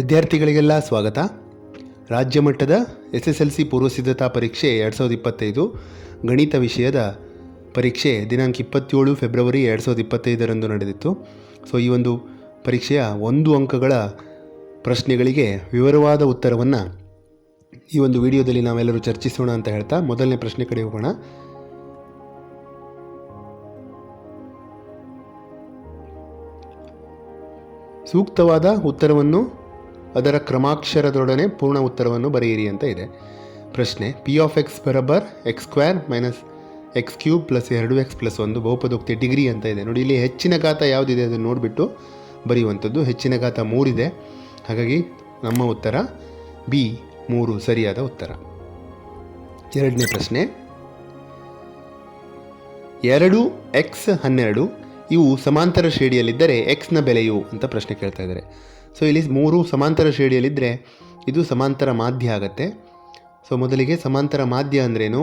ವಿದ್ಯಾರ್ಥಿಗಳಿಗೆಲ್ಲ ಸ್ವಾಗತ. ರಾಜ್ಯ ಮಟ್ಟದ ಎಸ್ ಎಸ್ ಎಲ್ ಸಿ ಪೂರ್ವಸಿದ್ಧತಾ ಪರೀಕ್ಷೆ ಎರಡು ಸಾವಿರದ ಇಪ್ಪತ್ತೈದು ಗಣಿತ ವಿಷಯದ ಪರೀಕ್ಷೆ ದಿನಾಂಕ ಇಪ್ಪತ್ತೇಳು ಫೆಬ್ರವರಿ ಎರಡು ಸಾವಿರದ ಇಪ್ಪತ್ತೈದರಂದು ನಡೆದಿತ್ತು. ಸೊ ಈ ಒಂದು ಪರೀಕ್ಷೆಯ ಒಂದು ಅಂಕಗಳ ಪ್ರಶ್ನೆಗಳಿಗೆ ವಿವರವಾದ ಉತ್ತರವನ್ನು ಈ ಒಂದು ವಿಡಿಯೋದಲ್ಲಿ ನಾವೆಲ್ಲರೂ ಚರ್ಚಿಸೋಣ ಅಂತ ಹೇಳ್ತಾ ಮೊದಲನೇ ಪ್ರಶ್ನೆ ಕಡೆ ಹೋಗೋಣ. ಸೂಕ್ತವಾದ ಉತ್ತರವನ್ನು ಅದರ ಕ್ರಮಾಕ್ಷರದೊಡನೆ ಪೂರ್ಣ ಉತ್ತರವನ್ನು ಬರೆಯಿರಿ ಅಂತ ಇದೆ. ಪ್ರಶ್ನೆ P of X ಬರಬರ್ X square minus X cube plus ಎರಡು ಎಕ್ಸ್ ಪ್ಲಸ್ ಒಂದು ಬಹುಪದೋಕ್ತಿ ಡಿಗ್ರಿ ಅಂತ ಇದೆ. ನೋಡಿ, ಇಲ್ಲಿ ಹೆಚ್ಚಿನ ಘಾತ ಯಾವುದಿದೆ ಅದನ್ನು ನೋಡಿಬಿಟ್ಟು ಬರೆಯುವಂಥದ್ದು. ಹೆಚ್ಚಿನ ಘಾತ ಮೂರಿದೆ ಹಾಗಾಗಿ ನಮ್ಮ ಉತ್ತರ ಬಿ ಮೂರು ಸರಿಯಾದ ಉತ್ತರ. ಎರಡನೇ ಪ್ರಶ್ನೆ, ಎರಡು ಎಕ್ಸ್ ಹನ್ನೆರಡು ಇವು ಸಮಾಂತರ ಶ್ರೇಣಿಯಲ್ಲಿದ್ದರೆ ಎಕ್ಸ್ನ ಬೆಲೆಯು ಅಂತ ಪ್ರಶ್ನೆ ಕೇಳ್ತಾ ಇದ್ದಾರೆ. ಸೊ ಇಲ್ಲಿ ಮೂರು ಸಮಾಂತರ ಶ್ರೇಣಿಯಲ್ಲಿದ್ದರೆ ಇದು ಸಮಾಂತರ ಮಾಧ್ಯ ಆಗುತ್ತೆ. ಸೊ ಮೊದಲಿಗೆ ಸಮಾಂತರ ಮಾಧ್ಯ ಅಂದ್ರೇನು?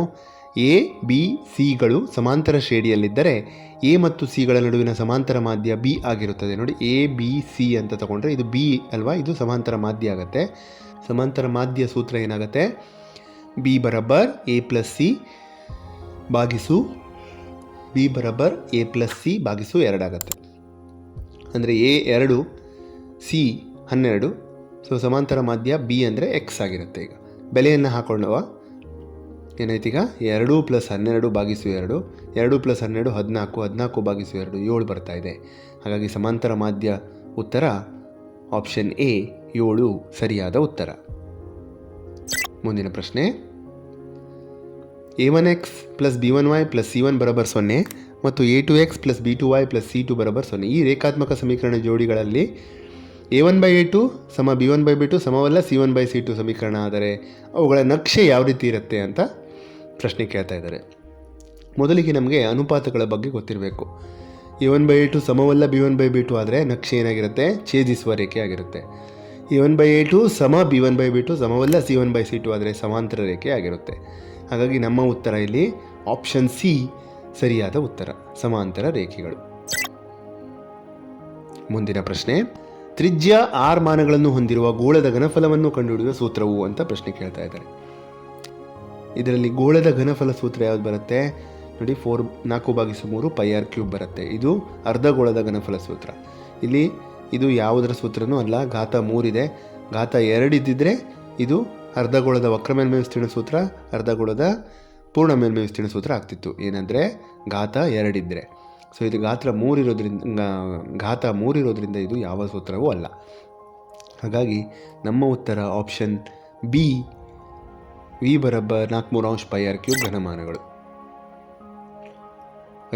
ಎ ಬಿ ಸಿಗಳು ಸಮಾಂತರ ಶ್ರೇಣಿಯಲ್ಲಿದ್ದರೆ ಎ ಮತ್ತು ಸಿಗಳ ನಡುವಿನ ಸಮಾಂತರ ಮಾಧ್ಯ ಬಿ ಆಗಿರುತ್ತದೆ. ನೋಡಿ ಎ ಬಿ ಸಿ ಅಂತ ತಗೊಂಡ್ರೆ ಇದು ಬಿ ಅಲ್ವಾ? ಇದು ಸಮಾಂತರ ಮಾಧ್ಯ ಆಗುತ್ತೆ. ಸಮಾಂತರ ಮಾಧ್ಯ ಸೂತ್ರ ಏನಾಗುತ್ತೆ? ಬಿ ಬರಬ್ಬರ್ ಎ ಪ್ಲಸ್ ಸಿ ಭಾಗಿಸು ಬಿ ಬರಬ್ಬರ್ ಎ ಪ್ಲಸ್ ಸಿ ಭಾಗಿಸು ಎರಡಾಗತ್ತೆ. ಅಂದರೆ ಎ ಎರಡು ಸಿ ಹನ್ನೆರಡು. ಸೊ ಸಮಾಂತರ ಮಾಧ್ಯ ಬಿ ಅಂದರೆ ಎಕ್ಸ್ ಆಗಿರುತ್ತೆ ಈಗ. ಬೆಲೆಯನ್ನು ಹಾಕೊಂಡವ ಈಗ? ಎರಡು ಪ್ಲಸ್ ಹನ್ನೆರಡು ಭಾಗಿಸು ಎರಡು. ಎರಡು ಪ್ಲಸ್ ಹನ್ನೆರಡು ಹದಿನಾಲ್ಕು. ಹದಿನಾಲ್ಕು ಭಾಗಿಸು ಎರಡು ಏಳು ಬರ್ತಾ ಇದೆ. ಹಾಗಾಗಿ ಸಮಾಂತರ ಮಾಧ್ಯ ಉತ್ತರ. ಆಪ್ಷನ್ ಎ ಏಳು ಸರಿಯಾದ ಉತ್ತರ. ಮುಂದಿನ ಪ್ರಶ್ನೆ. A one X plus B one Y plus C one ಬರಬರ್ ಸೊನ್ನೆ ಮತ್ತು A two X plus B two Y plus C two ಬರಬರ್ ಸೊನ್ನೆ. ಈ ರೇಖಾತ್ಮಕ ಸಮೀಕರಣ ಜೋಡಿಗಳಲ್ಲಿ A one by A two ಸಮ B one by B two ಸಮವಲ್ಲ C one by C two ಸಮೀಕರಣ ಆದರೆ ಅವುಗಳ ನಕ್ಷೆ ಯಾವ ರೀತಿ ಇರುತ್ತೆ ಅಂತ ಪ್ರಶ್ನೆ ಕೇಳ್ತಾ ಇದ್ದಾರೆ. ಮೊದಲಿಗೆ ನಮಗೆ ಅನುಪಾತಗಳ ಬಗ್ಗೆ ಗೊತ್ತಿರಬೇಕು. A one by A two ಸಮವಲ್ಲ B one by B two ಆದರೆ ನಕ್ಷೆ ಏನಾಗಿರುತ್ತೆ? ಛೇದಿಸುವ ರೇಖೆ ಆಗಿರುತ್ತೆ. A one by A two ಸಮ B one by B two ಸಮವಲ್ಲ C one by C two ಆದರೆ ಸಮಾಂತರ ರೇಖೆ ಆಗಿರುತ್ತೆ. ಹಾಗಾಗಿ ನಮ್ಮ ಉತ್ತರ ಇಲ್ಲಿ ಆಪ್ಷನ್ ಸಿ ಸರಿಯಾದ ಉತ್ತರ, ಸಮಾಂತರ ರೇಖೆಗಳು. ಮುಂದಿನ ಪ್ರಶ್ನೆ. ತ್ರಿಜ್ಯ ಆರ್ ಮಾನಗಳನ್ನು ಹೊಂದಿರುವ ಗೋಳದ ಘನಫಲವನ್ನು ಕಂಡುಹಿಡಿಯುವ ಸೂತ್ರವು ಅಂತ ಪ್ರಶ್ನೆ ಕೇಳ್ತಾ ಇದ್ದಾರೆ. ಇದರಲ್ಲಿ ಗೋಳದ ಘನಫಲ ಸೂತ್ರ ಯಾವ್ದು ಬರುತ್ತೆ? ನೋಡಿ ಫೋರ್ ನಾಲ್ಕು ಭಾಗಿಸು ಮೂರು ಪೈ ಆರ್ ಕ್ಯೂಬ್ ಬರುತ್ತೆ. ಇದು ಅರ್ಧ ಗೋಳದ ಘನಫಲ ಸೂತ್ರ. ಇಲ್ಲಿ ಇದು ಯಾವುದರ ಸೂತ್ರನೂ ಅಲ್ಲ, ಘಾತ ಮೂರಿದೆ ಘಾತ ಎರಡು ಇದ್ದಿದ್ರೆ ಇದು ಅರ್ಧಗೋಳದ ವಕ್ರ ಮೇಲ್ಮೈ ವಿಸ್ತೀರ್ಣ ಸೂತ್ರ ಅರ್ಧಗೋಳದ ಪೂರ್ಣ ಮೇಲ್ಮೈ ವಿಸ್ತೀರ್ಣ ಸೂತ್ರ ಆಗ್ತಿತ್ತು. ಏನಂದರೆ, ಘಾತ ಎರಡಿದ್ದರೆ ಸೊ ಇದು ಗಾತ್ರ ಮೂರಿರೋದ್ರಿಂದ ಘಾತ ಮೂರಿರೋದ್ರಿಂದ ಇದು ಯಾವ ಸೂತ್ರವೂ ಅಲ್ಲ. ಹಾಗಾಗಿ ನಮ್ಮ ಉತ್ತರ ಆಪ್ಷನ್ ಬಿ ವಿ ಬರಬ್ಬರ್ ನಾಲ್ಕುಮೂರು ಅಂಶ ಪೈ ಆರ್ ಕ್ಯೂಬ್ ಘನಮಾನಗಳು.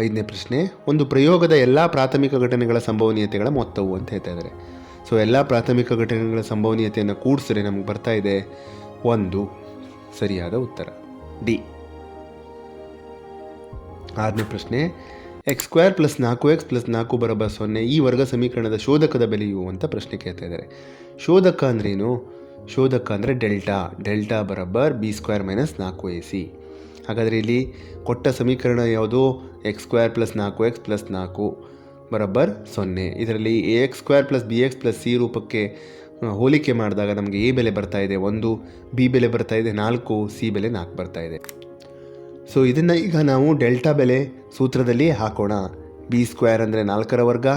ಐದನೇ ಪ್ರಶ್ನೆ, ಒಂದು ಪ್ರಯೋಗದ ಎಲ್ಲ ಪ್ರಾಥಮಿಕ ಘಟನೆಗಳ ಸಂಭವನೀಯತೆಗಳ ಮೊತ್ತವು ಅಂತ ಹೇಳ್ತಾ ಇದ್ದಾರೆ. ಸೊ ಎಲ್ಲ ಪ್ರಾಥಮಿಕ ಘಟನೆಗಳ ಸಂಭವನೀಯತೆಯನ್ನು ಕೂಡಿಸಿದ್ರೆ ನಮಗೆ ಬರ್ತಾ ಇದೆ ಒಂದು ಸರಿಯಾದ ಉತ್ತರ. ಡಿ ಆರನೇ ಪ್ರಶ್ನೆ ಎಕ್ಸ್ ಸ್ಕ್ವೇರ್ ಪ್ಲಸ್ ನಾಲ್ಕು ಎಕ್ಸ್ ಪ್ಲಸ್ ನಾಲ್ಕು ಬರಬ ಸೊನ್ನೆ ಈ ವರ್ಗ ಸಮೀಕರಣದ ಶೋಧಕದ ಬೆಲೆಯು ಅಂತ ಪ್ರಶ್ನೆ ಕೇಳ್ತಾ ಇದ್ದಾರೆ ಶೋಧಕ ಅಂದ್ರೇನು? ಶೋಧಕ ಅಂದರೆ ಡೆಲ್ಟಾ. ಡೆಲ್ಟಾ ಬರಬ್ಬರ್ ಬಿ ಸ್ಕ್ವೇರ್ ಮೈನಸ್ ನಾಲ್ಕು ಎ ಸಿ ಹಾಗಾದರೆ ಇಲ್ಲಿ ಕೊಟ್ಟ ಸಮೀಕರಣ ಯಾವುದು? ಎಕ್ಸ್ ಸ್ಕ್ವೇರ್ ಪ್ಲಸ್ ನಾಲ್ಕು ಎಕ್ಸ್ ಪ್ಲಸ್ ನಾಲ್ಕು ಬರಬ್ಬರ್ ಸೊನ್ನೆ. ಇದರಲ್ಲಿ A X square plus B X plus C ರೂಪಕ್ಕೆ ಹೋಲಿಕೆ ಮಾಡಿದಾಗ ನಮಗೆ ಎ ಬೆಲೆ ಬರ್ತಾ ಇದೆ ಒಂದು ಬಿ ಬೆಲೆ ಬರ್ತಾ ಇದೆ ನಾಲ್ಕು ಸಿ ಬೆಲೆ ನಾಲ್ಕು ಬರ್ತಾ ಇದೆ. ಸೊ ಇದನ್ನು ಈಗ ನಾವು ಡೆಲ್ಟಾ ಬೆಲೆ ಸೂತ್ರದಲ್ಲಿ ಹಾಕೋಣ. ಬಿ ಸ್ಕ್ವೇರ್ ಅಂದರೆ ನಾಲ್ಕರ ವರ್ಗ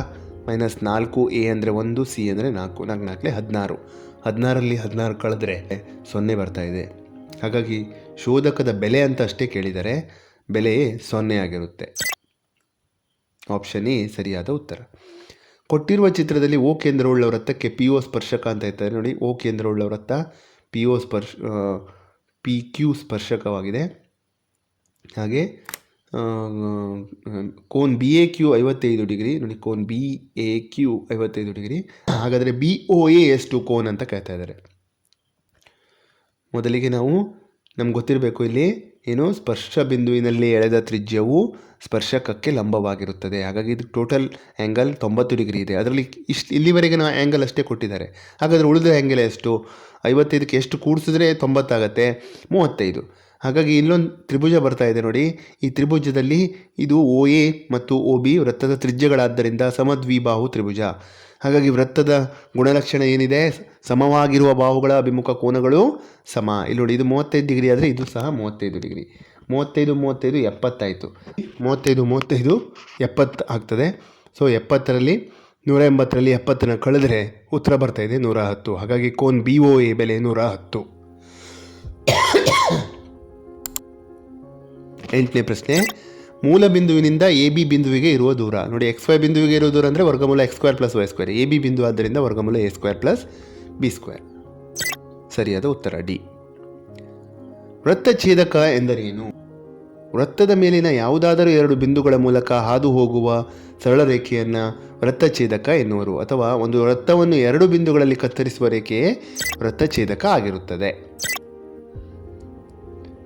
ಮೈನಸ್ ನಾಲ್ಕು ಎ ಅಂದರೆ ಒಂದು ಸಿ ಅಂದರೆ ನಾಲ್ಕು ನಾಲ್ಕು, ನಾಲ್ಕಲೆ ಹದಿನಾರು. ಹದಿನಾರಲ್ಲಿ ಹದಿನಾರು ಕಳೆದ್ರೆ ಸೊನ್ನೆ ಬರ್ತಾ ಇದೆ. ಹಾಗಾಗಿ ಶೋಧಕದ ಬೆಲೆ ಅಂತ ಅಷ್ಟೇ ಕೇಳಿದರೆ ಬೆಲೆ ಸೊನ್ನೆ ಆಗಿರುತ್ತೆ. ಆಪ್ಷನ್ ಎ ಸರಿಯಾದ ಉತ್ತರ. ಕೊಟ್ಟಿರುವ ಚಿತ್ರದಲ್ಲಿ ಓ ಕೇಂದ್ರವುಳ್ಳ ವೃತ್ತಕ್ಕೆ ಪಿ ಓ ಸ್ಪರ್ಶಕ ಅಂತ ಇರ್ತದೆ. ನೋಡಿ ಓ ಕೇಂದ್ರವುಳ್ಳ ವೃತ್ತ ಪಿ ಓ ಸ್ಪರ್ಶ ಪಿ ಕ್ಯೂ ಸ್ಪರ್ಶಕವಾಗಿದೆ. ಹಾಗೆ ಕೋನ್ ಬಿ ಎ ಕ್ಯೂ ಐವತ್ತೈದು ಡಿಗ್ರಿ, ನೋಡಿ ಕೋನ್ ಬಿ ಎ ಕ್ಯೂ ಐವತ್ತೈದು ಡಿಗ್ರಿ. ಹಾಗಾದರೆ ಬಿ ಒ ಎ ಎಷ್ಟು ಕೋನ್ ಅಂತ ಕೇಳ್ತಾ ಇದ್ದಾರೆ. ಮೊದಲಿಗೆ ನಾವು ನಮ್ಗೆ ಗೊತ್ತಿರಬೇಕು ಇಲ್ಲಿ ಏನು ಸ್ಪರ್ಶ ಬಿಂದುವಿನಲ್ಲಿ ಎಳೆದ ತ್ರಿಜ್ಯವು ಸ್ಪರ್ಶಕಕ್ಕೆ ಲಂಬವಾಗಿರುತ್ತದೆ. ಹಾಗಾಗಿ ಇದು ಟೋಟಲ್ ಆ್ಯಂಗಲ್ ತೊಂಬತ್ತು ಡಿಗ್ರಿ ಇದೆ. ಅದರಲ್ಲಿ ಇಷ್ಟು ಇಲ್ಲಿವರೆಗೆ ನಾವು ಆ್ಯಂಗಲ್ ಅಷ್ಟೇ ಕೊಟ್ಟಿದ್ದಾರೆ. ಹಾಗಾದರೆ ಉಳಿದ ಆ್ಯಂಗಲ್ ಎಷ್ಟು? ಐವತ್ತೈದಕ್ಕೆ ಎಷ್ಟು ಕೂಡಿಸಿದ್ರೆ ತೊಂಬತ್ತಾಗತ್ತೆ? ಮೂವತ್ತೈದು. ಹಾಗಾಗಿ ಇಲ್ಲೊಂದು ತ್ರಿಭುಜ ಬರ್ತಾ ಇದೆ ನೋಡಿ. ಈ ತ್ರಿಭುಜದಲ್ಲಿ ಇದು ಒ ಎ ಮತ್ತು ಒ ಬಿ ವೃತ್ತದ ತ್ರಿಜ್ಯಗಳಾದ್ದರಿಂದ ಸಮದ್ವಿಬಾಹು ತ್ರಿಭುಜ. ಹಾಗಾಗಿ ವೃತ್ತದ ಗುಣಲಕ್ಷಣ ಏನಿದೆ? ಸಮವಾಗಿರುವ ಬಾಹುಗಳ ಅಭಿಮುಖ ಕೋನಗಳು ಸಮ. ಇಲ್ಲಿ ನೋಡಿ, ಇದು ಮೂವತ್ತೈದು ಡಿಗ್ರಿ ಆದರೆ ಇದು ಸಹ ಮೂವತ್ತೈದು ಡಿಗ್ರಿ. ಮೂವತ್ತೈದು ಮೂವತ್ತೈದು, ಎಪ್ಪತ್ತಾಯಿತು. ಮೂವತ್ತೈದು ಮೂವತ್ತೈದು, ಎಪ್ಪತ್ತು ಆಗ್ತದೆ. ಸೊ ಎಪ್ಪತ್ತರಲ್ಲಿ, ನೂರ ಎಂಬತ್ತರಲ್ಲಿ ಎಪ್ಪತ್ತನ್ನು ಕಳೆದರೆ ಉತ್ತರ ಬರ್ತಾಯಿದೆ ನೂರ ಹತ್ತು. ಹಾಗಾಗಿ ಕೋನ್ ಬಿ ಓ ಎ ಬೆಲೆ ನೂರ ಹತ್ತು. ಎಂಟನೇ ಪ್ರಶ್ನೆ, ಮೂಲ ಬಿಂದುವಿನಿಂದ ಎ ಬಿ ಬಿಂದುವಿಗೆ ಇರುವ ದೂರ. ನೋಡಿ, ಎಕ್ಸ್ ವೈ ಬಿಂದುವಿಗೆ ಇರುವ ದೂರ ಅಂದರೆ ವರ್ಗಮೂಲ X square plus Y square. A B ಬಿಂದು ಆದ್ದರಿಂದ ವರ್ಗಮೂಲ A square plus B square. ಸರಿಯಾದ ಉತ್ತರ, ಡಿ. ವೃತ್ತಛೇದಕ ಎಂದರೇನು? ವೃತ್ತದ ಮೇಲಿನ ಯಾವುದಾದರೂ ಎರಡು ಬಿಂದುಗಳ ಮೂಲಕ ಹಾದು ಹೋಗುವ ಸರಳ ರೇಖೆಯನ್ನು ವೃತ್ತಛೇದಕ ಎನ್ನುವರು. ಅಥವಾ ಒಂದು ವೃತ್ತವನ್ನು ಎರಡು ಬಿಂದುಗಳಲ್ಲಿ ಕತ್ತರಿಸುವ ರೇಖೆಯೇ ವೃತ್ತಛೇದಕ ಆಗಿರುತ್ತದೆ.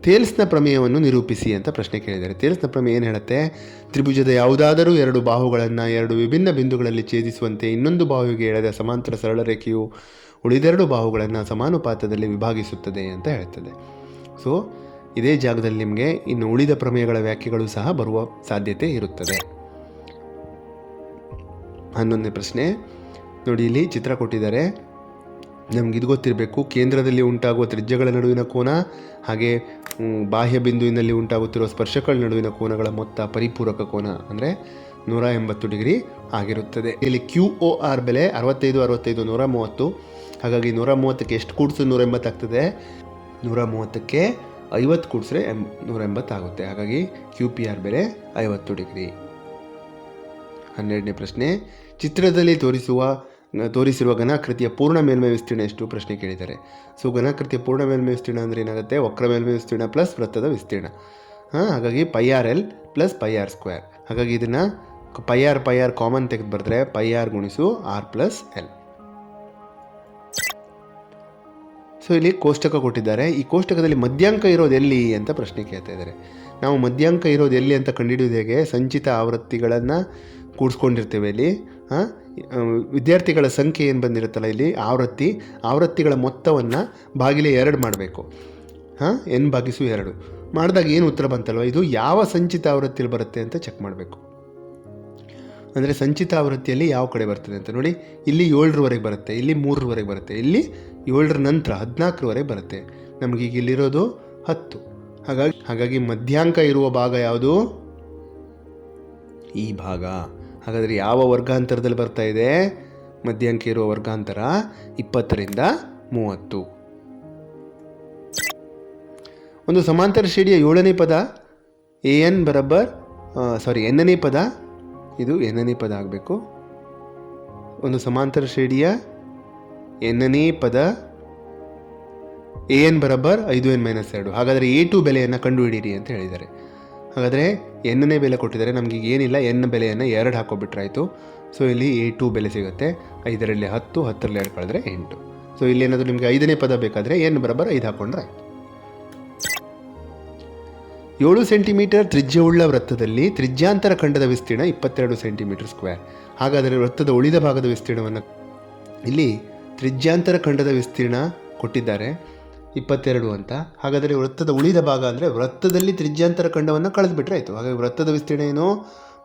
ತೇಲ್ಸ್ನ ಪ್ರಮೇಯವನ್ನು ನಿರೂಪಿಸಿ ಅಂತ ಪ್ರಶ್ನೆ ಕೇಳಿದ್ದಾರೆ. ತೇಲ್ಸ್ನ ಪ್ರಮೇಯ ಏನು ಹೇಳುತ್ತೆ? ತ್ರಿಭುಜದ ಯಾವುದಾದರೂ ಎರಡು ಬಾಹುಗಳನ್ನು ಎರಡು ವಿಭಿನ್ನ ಬಿಂದುಗಳಲ್ಲಿ ಛೇದಿಸುವಂತೆ ಇನ್ನೊಂದು ಬಾಹುವಿಗೆ ಎಳೆದ ಸಮಾಂತರ ಸರಳ ರೇಖೆಯು ಉಳಿದೆರಡು ಬಾಹುಗಳನ್ನು ಸಮಾನುಪಾತದಲ್ಲಿ ವಿಭಾಗಿಸುತ್ತದೆ ಅಂತ ಹೇಳ್ತದೆ ಸೊ ಇದೇ ಜಾಗದಲ್ಲಿ ನಿಮಗೆ ಇನ್ನು ಉಳಿದ ಪ್ರಮೇಯಗಳ ವ್ಯಾಖ್ಯೆಗಳು ಸಹ ಬರುವ ಸಾಧ್ಯತೆ ಇರುತ್ತದೆ. ಹನ್ನೊಂದನೇ ಪ್ರಶ್ನೆ. ನೋಡಿ, ಇಲ್ಲಿ ಚಿತ್ರ ಕೊಟ್ಟಿದ್ದಾರೆ. ನಮ್ಗೆ ಇದು ಗೊತ್ತಿರಬೇಕು. ಕೇಂದ್ರದಲ್ಲಿ ಉಂಟಾಗುವ ತ್ರಿಜ್ಯಗಳ ನಡುವಿನ ಕೋನ, ಹಾಗೆ ಬಾಹ್ಯ ಬಿಂದುವಿನಲ್ಲಿ ಉಂಟಾಗುತ್ತಿರುವ ಸ್ಪರ್ಶಗಳ ನಡುವಿನ ಕೋನಗಳ ಮೊತ್ತ ಪರಿಪೂರಕ ಕೋನ ಅಂದರೆ ನೂರ ಎಂಬತ್ತು ಡಿಗ್ರಿ ಆಗಿರುತ್ತದೆ. ಇಲ್ಲಿ ಕ್ಯೂ ಒ ಆರ್ ಬೆಲೆ ಅರವತ್ತೈದು ಅರವತ್ತೈದು, ನೂರ ಮೂವತ್ತು. ಹಾಗಾಗಿ ನೂರ ಮೂವತ್ತಕ್ಕೆ ಎಷ್ಟು ಕೂಡಿಸಿದ್ರೆ ನೂರ ಎಂಬತ್ತಾಗ್ತದೆ ನೂರ ಮೂವತ್ತಕ್ಕೆ ಐವತ್ತು ಕೂಡಿಸ್ರೆ ಎಂ, ನೂರ ಎಂಬತ್ತಾಗುತ್ತೆ ಹಾಗಾಗಿ ಕ್ಯೂ ಪಿ ಆರ್ ಬೆಲೆ ಐವತ್ತು ಡಿಗ್ರಿ. ಹನ್ನೆರಡನೇ ಪ್ರಶ್ನೆ, ಚಿತ್ರದಲ್ಲಿ ತೋರಿಸುವ ತೋರಿಸಿರುವ ಘನಾಕೃತಿಯ ಪೂರ್ಣ ಮೇಲ್ಮೈ ವಿಸ್ತೀರ್ಣ ಎಷ್ಟು? ಪ್ರಶ್ನೆ ಕೇಳಿದ್ದಾರೆ. ಸೊ ಘನಾಕೃತಿಯ ಪೂರ್ಣ ಮೇಲ್ಮೈ ವಿಸ್ತೀರ್ಣ ಅಂದರೆ ಏನಾಗುತ್ತೆ? ವಕ್ರ ಮೇಲ್ಮೈ ವಿಸ್ತೀರ್ಣ ಪ್ಲಸ್ ವೃತ್ತದ ವಿಸ್ತೀರ್ಣ. ಹಾಂ, ಹಾಗಾಗಿ pi R L plus pi R square ಹಾಗಾಗಿ ಇದನ್ನು pi R pi R common ತೆಗೆದು ಬರೆದ್ರೆ ಪೈ ಆರ್ ಗುಣಿಸು ಆರ್ ಪ್ಲಸ್ ಎಲ್ ಸೊ ಇಲ್ಲಿ ಕೋಷ್ಟಕ ಕೊಟ್ಟಿದ್ದಾರೆ. ಈ ಕೋಷ್ಟಕದಲ್ಲಿ ಮಧ್ಯಾಂಕ ಇರೋದು ಎಲ್ಲಿ ಅಂತ ಪ್ರಶ್ನೆ ಕೇಳ್ತಾ ಇದ್ದಾರೆ. ನಾವು ಮಧ್ಯಾಂಕ ಇರೋದು ಎಲ್ಲಿ ಅಂತ ಕಂಡುಹಿಡಿಯೋದು ಹೇಗೆ? ಸಂಚಿತ ಆವೃತ್ತಿಗಳನ್ನು ಕೂಡಿಸ್ಕೊಂಡಿರ್ತೇವೆ ಇಲ್ಲಿ. ವಿದ್ಯಾರ್ಥಿಗಳ ಸಂಖ್ಯೆ ಏನು ಬಂದಿರುತ್ತಲ್ಲ ಇಲ್ಲಿ? ಆವೃತ್ತಿ. ಆವೃತ್ತಿಗಳ ಮೊತ್ತವನ್ನು ಬಾಗಿಲೆ ಎರಡು ಮಾಡಬೇಕು. ಹಾಂ ಎನ್ ಭಾಗಿಸು ಎರಡು. ಮಾಡಿದಾಗ ಏನು ಉತ್ತರ ಬಂತಲ್ವ? ಇದು ಯಾವ ಸಂಚಿತ ಆವೃತ್ತಿಯಲ್ಲಿ ಬರುತ್ತೆ ಅಂತ ಚೆಕ್ ಮಾಡಬೇಕು. ಅಂದರೆ ಸಂಚಿತ ಆವೃತ್ತಿಯಲ್ಲಿ ಯಾವ ಕಡೆ ಬರ್ತದೆ ಅಂತ ನೋಡಿ. ಇಲ್ಲಿ ಏಳರವರೆಗೆ ಬರುತ್ತೆ, ಇಲ್ಲಿ ಮೂರರವರೆಗೆ ಬರುತ್ತೆ, ಇಲ್ಲಿ ಏಳರ ನಂತರ ಹದಿನಾಲ್ಕರವರೆಗೆ ಬರುತ್ತೆ. ನಮಗೀಗ ಇಲ್ಲಿರೋದು ಹತ್ತು. ಹಾಗಾಗಿ ಹಾಗಾಗಿ ಮಧ್ಯಾಂಕ ಇರುವ ಭಾಗ ಯಾವುದು? ಈ ಭಾಗ. ಹಾಗಾದರೆ ಯಾವ ವರ್ಗಾಂತರದಲ್ಲಿ ಬರ್ತಾ ಇದೆ? ಮಧ್ಯಾಂಕ ಇರುವ ವರ್ಗಾಂತರ ಇಪ್ಪತ್ತರಿಂದ ಮೂವತ್ತು. ಒಂದು ಸಮಾಂತರ ಶ್ರೇಣಿಯ ಏಳನೇ ಪದ, ಎ ಎನ್ ಬರಬ್ಬರ್ ಸಾರಿ ಎನ್ನನೇ ಪದ, ಇದು ಎನ್ನನೇ ಪದ ಆಗಬೇಕು. ಒಂದು ಸಮಾಂತರ ಶ್ರೇಣಿಯ ಎನ್ನನೇ ಪದ, ಎ ಎನ್ ಬರಬ್ಬರ್, ಐದು ಎನ್ ಮೈನಸ್ ಎರಡು. ಹಾಗಾದರೆ ಎ ಟು ಬೆಲೆಯನ್ನು ಕಂಡುಹಿಡಿಯಿರಿ ಅಂತ ಹೇಳಿದ್ದಾರೆ. ಹಾಗಾದರೆ ಎನ್ನೇ ಬೆಲೆ ಕೊಟ್ಟಿದ್ದಾರೆ. ನಮಗೆ ಏನಿಲ್ಲ ಎನ್ ಬೆಲೆಯನ್ನು ಎರಡು ಹಾಕೋಬಿಟ್ರಾಯಿತು. ಸೊ ಇಲ್ಲಿ ಎ ಟು ಬೆಲೆ ಸಿಗುತ್ತೆ. ಐದರಲ್ಲಿ ಹತ್ತು, ಹತ್ತರಲ್ಲಿ ಎರಡು ಕಳೆದ್ರೆ ಎಂಟು. ಸೊ ಇಲ್ಲಿ ಏನಾದರೂ ನಿಮಗೆ ಐದನೇ ಪದ ಬೇಕಾದರೆ ಎನ್ ಬರಬರ ಐದು ಹಾಕೊಂಡ್ರೆ ಆಯ್ತು ಏಳು ಸೆಂಟಿಮೀಟರ್ ತ್ರಿಜ್ಯವುಳ್ಳ ವೃತ್ತದಲ್ಲಿ ತ್ರಿಜ್ಯಾಂತರ ಖಂಡದ ವಿಸ್ತೀರ್ಣ ಇಪ್ಪತ್ತೆರಡು ಸೆಂಟಿಮೀಟರ್ ಸ್ಕ್ವೇರ್. ಹಾಗಾದರೆ ವೃತ್ತದ ಉಳಿದ ಭಾಗದ ವಿಸ್ತೀರ್ಣವನ್ನು ಇಲ್ಲಿ ತ್ರಿಜ್ಯಾಂತರ ಖಂಡದ ವಿಸ್ತೀರ್ಣ ಕೊಟ್ಟಿದ್ದಾರೆ. ಇಪ್ಪತ್ತೆರಡು ಅಂತ. ಹಾಗಾದರೆ ವೃತ್ತದ ಉಳಿದ ಭಾಗ ಅಂದರೆ ವೃತ್ತದಲ್ಲಿ ತ್ರಿಜ್ಯಾಂತರ ಖಂಡವನ್ನು ಕಳೆದುಬಿಟ್ರೆ ಆಯಿತು. ಹಾಗಾಗಿ ವೃತ್ತದ ವಿಸ್ತೀರ್ಣ ಏನು?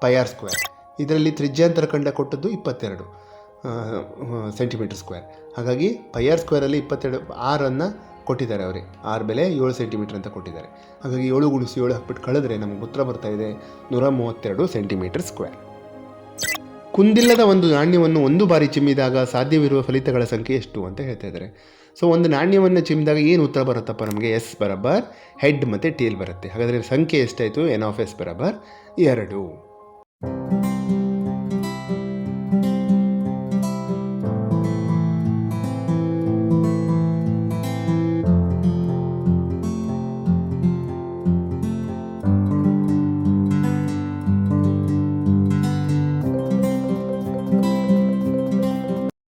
ಪೈಆರ್ ಸ್ಕ್ವೇರ್ ಇದರಲ್ಲಿ ತ್ರಿಜ್ಯಾಂತರ ಖಂಡ ಕೊಟ್ಟದ್ದು ಇಪ್ಪತ್ತೆರಡು ಸೆಂಟಿಮೀಟರ್ ಸ್ಕ್ವೇರ್ ಹಾಗಾಗಿ ಪೈಆರ್ ಸ್ಕ್ವೇರಲ್ಲಿ ಇಪ್ಪತ್ತೆರಡು ಆರನ್ನು ಕೊಟ್ಟಿದ್ದಾರೆ ಅವರೇ. ಆರು ಬೆಲೆ ಏಳು ಸೆಂಟಿಮೀಟರ್ ಅಂತ ಕೊಟ್ಟಿದ್ದಾರೆ. ಹಾಗಾಗಿ ಏಳು ಗುಣಿಸಿ ಏಳು ಹಾಕ್ಬಿಟ್ಟು ಕಳೆದ್ರೆ ನಮಗೆ ಉತ್ತರ ಬರ್ತಾ ಇದೆ ನೂರ ಮೂವತ್ತೆರಡು ಸೆಂಟಿಮೀಟರ್ ಸ್ಕ್ವೇರ್ ಕುಂದಿಲ್ಲದ ಒಂದು ನಾಣ್ಯವನ್ನು ಒಂದು ಬಾರಿ ಚಿಮ್ಮಿದಾಗ ಸಾಧ್ಯವಿರುವ ಫಲಿತಗಳ ಸಂಖ್ಯೆ ಎಷ್ಟು ಅಂತ ಹೇಳ್ತಾ ಇದ್ದಾರೆ. ಸೊ ಒಂದು ನಾಣ್ಯವನ್ನು ಚಿಮ್ಮಿದಾಗ ಏನು ಉತ್ತರ ಬರುತ್ತಪ್ಪ ನಮಗೆ? ಎಸ್ ಬರಬರ್ ಹೆಡ್ ಮತ್ತು ಟೇಲ್ ಬರುತ್ತೆ. ಹಾಗಾದರೆ ಸಂಖ್ಯೆ ಎಷ್ಟಾಯಿತು? ಎನ್ ಆಫ್ ಎಸ್ ಬರಬರ್ ಎರಡು.